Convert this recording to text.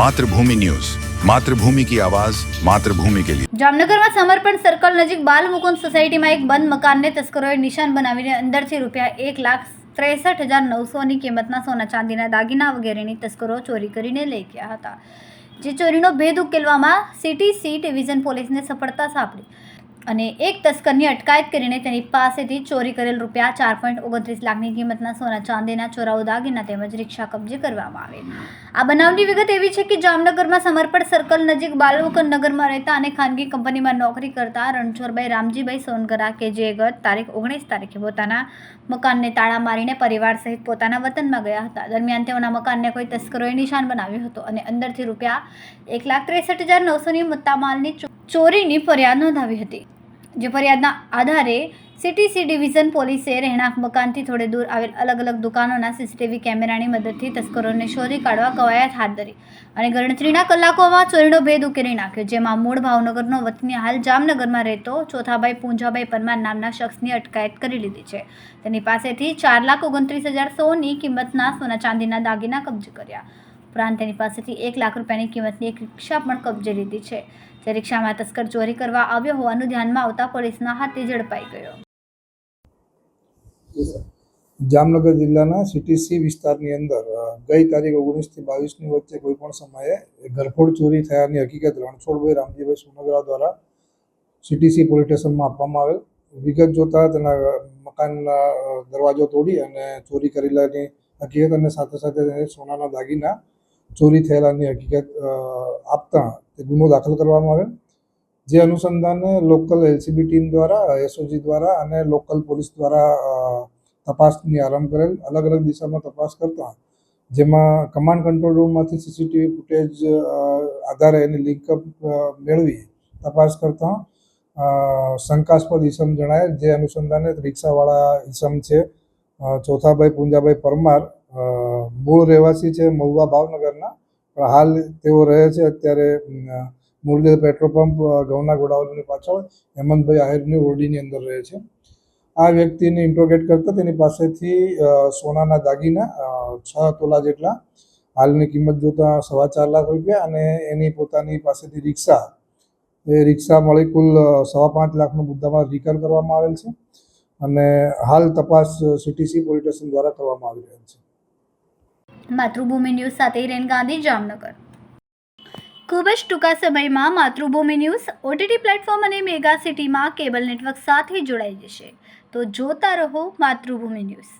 Mathrubhumi news. Mathrubhumi કી આવાજ, માતૃભૂમિ કે લિયે. જામનગરમાં સમર્પણ સર્કલ નજીક બાલમુકુંદ સોસાયટીમાં એક બંધ મકાનને તસ્કરોએ નિશાન બનાવીને અંદરથી રૂપિયા એક લાખ ત્રેસઠ હજાર નવસોની કિંમતના સોના ચાંદીના દાગીના વગેરેની તસ્કરો ચોરી કરીને લઈ ગયા હતા. જે ચોરીનો ભેદ ઉકેલવામાં સિટી સી ડિવિઝન પોલીસને સફળતા સાંપડી. અને એક તસ્કરની અટકાયત કરીને તેની પાસેથી ચોરી કરેલ રૂપિયા ચાર પોઈન્ટ ઓગણત્રીસ લાખની કિંમતના સોના ચાંદીના ચોરાઓ દાગીના તેમજ રિક્ષા કબજે કરવામાં આવે. આ બનાવની વિગત એવી છે કે જામનગરમાં સમર્પણ સર્કલ નજીક બાલમુકન નગરમાં રહેતા અને ખાનગી કંપનીમાં નોકરી કરતા રણછોડભાઈ રામજીભાઈ સોનગરા કે જે ગત તારીખ ઓગણીસ તારીખે પોતાના મકાનને તાળા મારીને પરિવાર સહિત પોતાના વતનમાં ગયા હતા. દરમિયાન તેઓના મકાનને કોઈ તસ્કરોએ નિશાન બનાવ્યું હતું અને અંદરથી રૂપિયા એક લાખ ત્રેસઠ હજાર નવસોની મુદ્દામાલની ચોરીની ફરિયાદ નોંધાવી હતી, જે ફરિયાદના આધારે સીટીસી ડિવિઝન પોલીસે રહેણાંક મકાનથી થોડે દૂર આવેલ અલગ અલગ દુકાનોના સીસીટીવી કેમેરાની મદદથી તસ્કરોને શોધી કાઢવા કવાયત હાથ ધરી અને ગણતરીના કલાકોમાં ચોરીનો ભેદ ઉકેલી નાખ્યો, જેમાં મૂળ ભાવનગરનો વતની હાલ જામનગરમાં રહેતો ચોથાભાઈ પૂંજાભાઈ પરમાર નામના શખ્સની અટકાયત કરી લીધી છે. તેની પાસેથી ચાર લાખ ઓગણત્રીસ હજાર સોની કિંમતના સોના ચાંદીના દાગીના કબજે કર્યા. ઉપરાંત તેની પાસેથી એક લાખ રૂપિયાની કિંમતની એક રિક્ષા પણ કબજે લીધી છે. જે રિક્ષામાં તસ્કર ચોરી કરવા આવ્યો હોવાનું ધ્યાનમાં આવતા પોલીસના હાથે ઝડપાઈ ગયો. જામનગર જિલ્લાના સીટીસી વિસ્તારની અંદર ગઈ તારીખ ઓગણીસથી બાવીસની વચ્ચે કોઈ પણ સમયે ઘરફોડ ચોરી થયાની હકીકત રણછોડભાઈ રામજીભાઈ સોનગરા દ્વારા સીટીસી પોલીસ સ્ટેશનમાં આપવામાં આવેલ. વિગત જોતા તેના મકાનના દરવાજો તોડી અને ચોરી કરેલાની હકીકત અને સાથે સાથે સોનાના દાગીના ચોરી થયેલાની હકીકત આપતા તે ગુનો દાખલ કરવામાં આવેલ જે અનુસંધાને લોકલ એલસીબી ટીમ દ્વારા એસઓજી દ્વારા અને લોકલ પોલીસ દ્વારા તપાસની આરંભ કરેલ અલગ અલગ દિશામાં તપાસ કરતા, જેમાં કમાન્ડ કંટ્રોલ રૂમમાંથી સીસીટીવી ફૂટેજ આધારે એની લિંકઅપ મેળવી તપાસ કરતા શંકાસ્પદ ઈસમ જણાય. જે અનુસંધાને રિક્ષાવાળા ઈસમ છે ચોથાભાઈ પૂંજાભાઈ પરમાર મૂળ રહેવાસી છે મહુવા ભાવનગરના. પણ હાલ તેઓ રહે છે અત્યારે મુરલી પેટ્રોલ પંપ ઘઉંના ગોડાઉનની પાછળ હેમંતભાઈ આહિરની ઓરડીની અંદર રહે છે. આ વ્યક્તિને ઇન્ટ્રોગેટ કરતા તેની પાસેથી સોનાના દાગીના છ તોલા જેટલા હાલની કિંમત જોતા સવા ચાર લાખ રૂપિયા અને એની પોતાની પાસેથી રિક્ષા. એ રિક્ષા મળી કુલ સવા પાંચ લાખનો મુદ્દામાં રિકર કરવામાં આવેલ છે અને હાલ તપાસ સીટીસી પોલીસ સ્ટેશન દ્વારા કરવામાં આવી રહેલ છે. માતૃભૂમિ ન્યૂઝ સાથે હિરેન ગાંધી, જામનગર. ખૂબ જ ટૂંકા સમયમાં માતૃભૂમિ ન્યૂઝ ઓટીટી પ્લેટફોર્મ અને મેગા સિટીમાં કેબલ નેટવર્ક સાથે જોડાઈ જશે. તો જોતા રહો માતૃભૂમિ ન્યૂઝ.